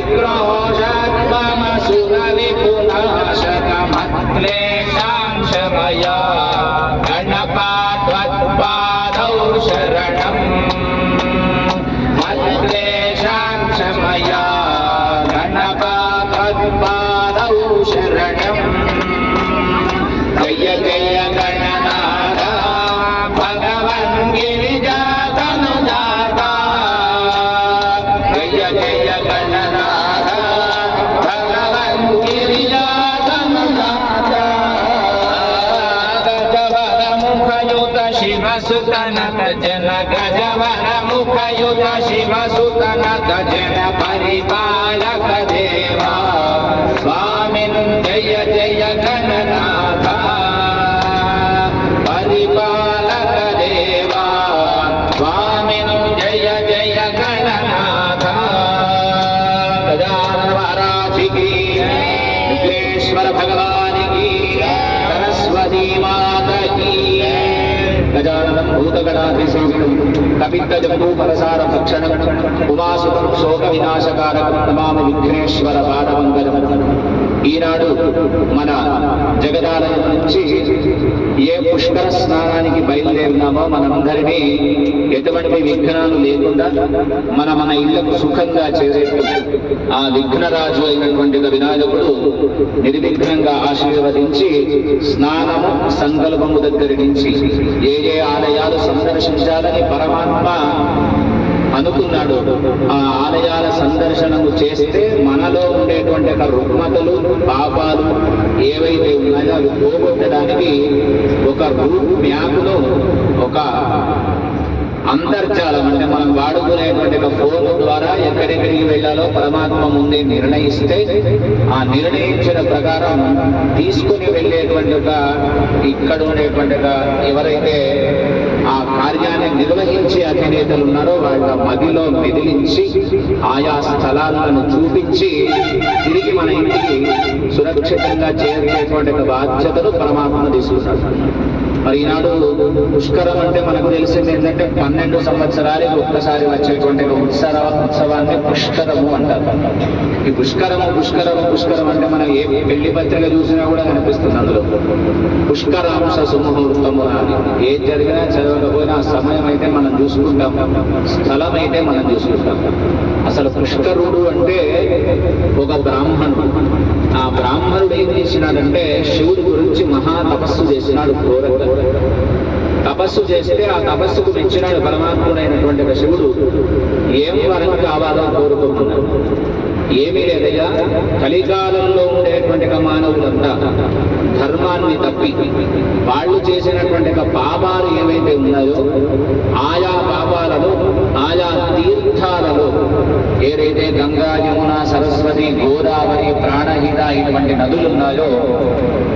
Grosza, Mama Sula. ముఖయుత Shiva సుతనత జన గజవర ముఖయుత శివ సుతనత జన పరిపాలక దేవా స్వామి జయ జయ గణనాథ పరిపాలక దేవా స్వామి జయ జయ గణనాథ గజానవరాధికి విఘ్నేశ్వర భగవానికి సరస్వతీ మాత गजाननं भूतगणाधिसेवितं कपित्तजम्बूपरसारभक्षणं विनाशकार शोकविनाशकारकं नमामि विघ्नेश्वरपादम् ఈనాడు మన జగదాలయం నుంచి ఏ పుష్కర స్నానానికి బయలుదేరినామో మనందరినీ ఎటువంటి విఘ్నాలు లేకుండా మన మన ఇళ్ళకు సుఖంగా చేరేట్టు ఆ విఘ్నరాజు అయినటువంటి వినాయకుడు నిర్విఘ్నంగా ఆశీర్వదించి స్నానము సంకల్పము దగ్గర నుంచి ఏ ఏ ఆలయాలు సందర్శించాలని పరమాత్మ చెబుతున్నాడు ఆ ఆలయాల సందర్శనము చేస్తే మనలో ఉండేటువంటి ఒక రుగ్మతలు పాపాలు ఏవైతే ఉన్నాయో అవి పోగొట్టడానికి ఒక రూట్ మ్యాప్ను ఒక అంతర్జాలం అంటే మనం వాడుకునేటువంటి ఒక ఫోన్ ద్వారా ఎక్కడెక్కడికి వెళ్ళాలో పరమాత్మ ముందే నిర్ణయిస్తే ఆ నిర్ణయించిన ప్రకారం తీసుకుని వెళ్ళేటువంటి ఒక ఇక్కడ ఉండేటువంటి ఎవరైతే కార్యాన్ని నిర్వహించే అధినేతలు ఉన్నారో వాళ్ళ మదిలో మెదిలించి ఆయా స్థలాలను చూపించి తిరిగి మన ఇంటికి సురక్షితంగా చేర్చేటువంటి బాధ్యతను పరమాత్మ తీసుకున్నాడు మరి ఈనాడు పుష్కరం అంటే మనకు తెలిసింది ఏంటంటే పన్నెండు సంవత్సరాలకు ఒక్కసారి వచ్చేటువంటి ఉత్సవ ఉత్సవాన్ని పుష్కరము అంటారు. ఈ పుష్కరము పుష్కరము పుష్కరం అంటే మనం ఏ పెళ్ళి పత్రిక చూసినా కూడా కనిపిస్తుంది అందులో. పుష్కరాంశ సుముహూర్తము అని. ఏ జరిగినా చదవకపోయినా సమయం అయితే మనం చూసుకుంటాం స్థలం అయితే మనం చూసుకుంటాం. అసలు పుష్కరుడు అంటే బ్రాహ్మణుడు ఏం చేసినాడంటే శివుడి గురించి మహా తపస్సు చేసినాడు ఘోర తపస్సు చేస్తే ఆ తపస్సుకు మెచ్చినాడు పరమాత్ముడైనటువంటి శివుడు. ఏం వరం కావాలో కోరుకుంటున్నాడు. ఏమీ లేదయ్యా కలికాలంలో ఉండేటువంటి మానవులంతా ధర్మాన్ని తప్పి వాళ్ళు చేసినటువంటి పాపాలు ఏవైతే ఉన్నాయో ఆయా పాపాలను ఆయా తీర్థాలలో ఏదైతే గంగా యమున సరస్వతి గోదావరి ప్రాణహిత ఇటువంటి నదులు ఉన్నాయో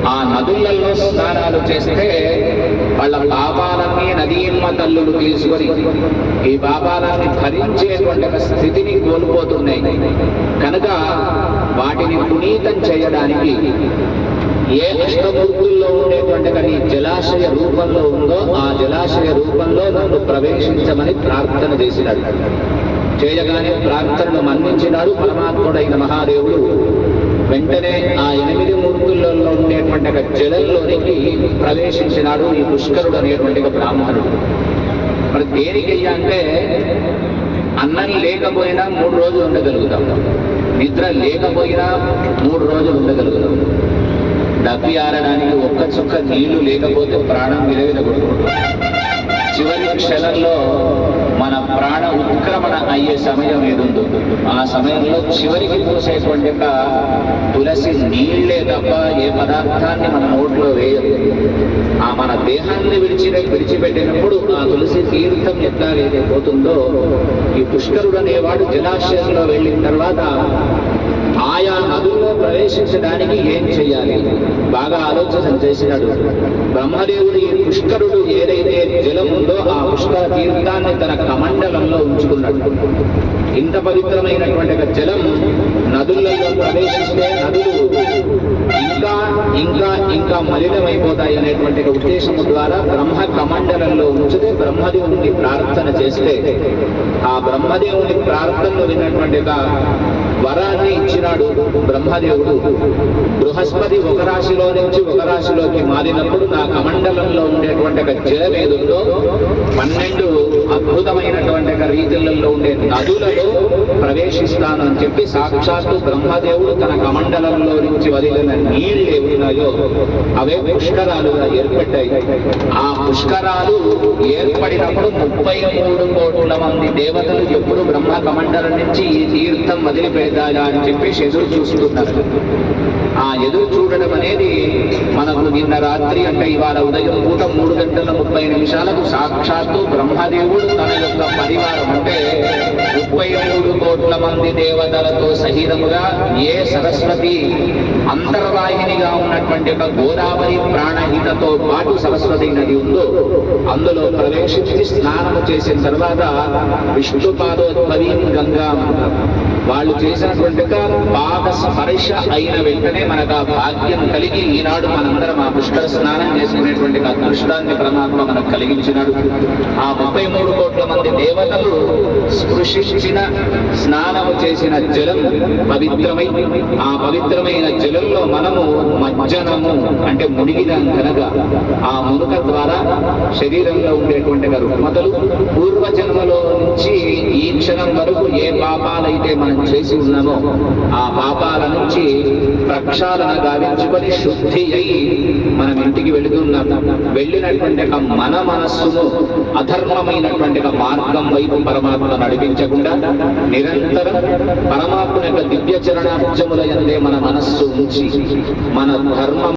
ఆ నదులలో స్నానాలు చేస్తే వాళ్ళ పాపాలన్నీ నదీమ్మ తల్లులు తీసుకొని ఈ పాపాలన్నీ భరించేటువంటి స్థితిని కోల్పోతున్నాయి. కనుక వాటిని పునీతం చేయడానికి ఏ అష్టమూర్తుల్లో ఉండేటువంటి కానీ జలాశయ రూపంలో ఉందో ఆ జలాశయ రూపంలో నన్ను ప్రవేశించమని ప్రార్థన చేసినాడు చేయగానే ప్రార్థనను మన్నించినాడు పరమాత్ముడైన మహాదేవుడు. వెంటనే ఆ ఎనిమిది మూర్తులలో ఉండేటువంటి ఒక జలంలోనికి ప్రవేశించినాడు ఈ పుష్కరుడు అనేటువంటి ఒక బ్రాహ్మణుడు మరి దేనికి అంటే అన్నం లేకపోయినా మూడు రోజులు ఉండగలుగుతాం. నిద్ర లేకపోయినా మూడు రోజులు ఉండగలుగుతాం. డబ్బి ఆరడానికి ఒక్క చుక్క నీళ్ళు లేకపోతే ప్రాణం విలవిలగొడుతుంది. చివరి క్షణంలో మన ప్రాణ ఉత్క్రమణ అయ్యే సమయం ఏదుందో. ఆ సమయంలో చివరికి పోసేటువంటి యొక్క తులసి నీళ్ళే తప్ప ఏ పదార్థాన్ని మన నోట్లో వేయదు. ఆ మన దేహాన్ని విడిచి విడిచిపెట్టినప్పుడు ఆ తులసి తీర్థం ఎట్లా ఏదైపోతుందో ఈ పుష్కరుడు అనేవాడు జలాశయంలో వెళ్ళిన తర్వాత ప్రవేశించడానికి ఏం చేయాలి? బాగా ఆలోచన చేసినాడు. బ్రహ్మదేవుడు ఈ పుష్కరుడు ఏదైతే జలం ఉందో ఆ పుష్కర తీర్థాన్ని తన కమండలంలో ఉంచుకున్నాడు. ఇంత పవిత్రమైనటువంటి ఒక జలం నదులలో ప్రవేశిస్తే నదులు ఇంకా ఇంకా ఇంకా మలినమైపోతాయి అనేటువంటి ఉద్దేశం ఉద్దేశము ద్వారా బ్రహ్మ కమండలంలో ఉంచితే బ్రహ్మదేవుని ప్రార్థన చేస్తే ఆ బ్రహ్మదేవుని ప్రార్థనలో విన్నటువంటి వరాన్ని ఇచ్చినాడు బ్రహ్మదేవుడు. బృహస్పతి ఒక రాశిలో నుంచి ఒక రాశిలోకి మారినప్పుడు నా కమండలంలో ఉండేటువంటి ఒక జలం పన్నెండు అద్భుతమైనటువంటి రీతులలో ఉండే నదులలో ప్రవేశిస్తాను అని చెప్పి సాక్షాత్తు బ్రహ్మదేవుడు తన కమండలంలో నుంచి వదిలిన నీళ్ళు ఏవి ఉన్నాయో అవే పుష్కరాలుగా ఏర్పడ్డాయి. ఆ పుష్కరాలు ఏర్పడినప్పుడు ముప్పై మూడు కోట్ల మంది దేవతలు ఎప్పుడు బ్రహ్మ కమండలం నుంచి ఈ తీర్థం వదిలిపెట్టాలా అని చెప్పి ఎదురు చూస్తున్నారు. ఆ ఎదురు చూడడం అనేది మనకు నిన్న రాత్రి అంటే ఇవాళ ఉదయం పూట మూడు గంటల ముప్పై నిమిషాలకు సాక్షాత్తు బ్రహ్మదేవుడు తన యొక్క పరివారం అంటే ముప్పై మూడు కోట్ల మంది దేవతలతో సహితముగా ఏ సరస్వతి అంతర్వాహినిగా ఉన్నటువంటి ఒక గోదావరి ప్రాణహితతో పాటు సరస్వతి నది ఉందో అందులో ప్రవేశించి స్నానము చేసిన తర్వాత విష్ణుపాదోద్భవి గంగా వాళ్ళు చేసినటువంటి పాద స్పర్శ అయిన వెంటనే మనకు ఆ భాగ్యం కలిగి ఈనాడు మనందరం ఆ పుష్కర స్నానం చేసుకునేటువంటి అదృష్టాన్ని పరమాత్మ మనకు కలిగించినాడు. ఆ ముప్పై మూడు కోట్ల మంది దేవతలు స్పృశించిన స్నానము చేసిన జలం పవిత్రమై ఆ పవిత్రమైన జలంలో మనము మజ్జనము అంటే మునిగిన కనుక ఆ మునుక ద్వారా శరీరంలో ఉండేటువంటి రుగ్మతలు పూర్వజన్మ నుంచి ఈ క్షణం వరకు ఏ పాపాలైతే మనం చేసి ఉన్నామో ఆ పాపాల నుంచి ప్రక్షాళన గావించుకొని శుద్ధి అయి మనం ఇంటికి వెళుతున్నాం. వెళ్ళినటువంటి ఒక మన మనస్సును అధర్మమైనటువంటి ఒక మార్గం వైపు పరమాత్మ నడిపించకుండా నిరంతరం పరమాత్మ యొక్క దివ్య చరణాబ్జముల ఎందే మన మనస్సు ఉంచి మన ధర్మం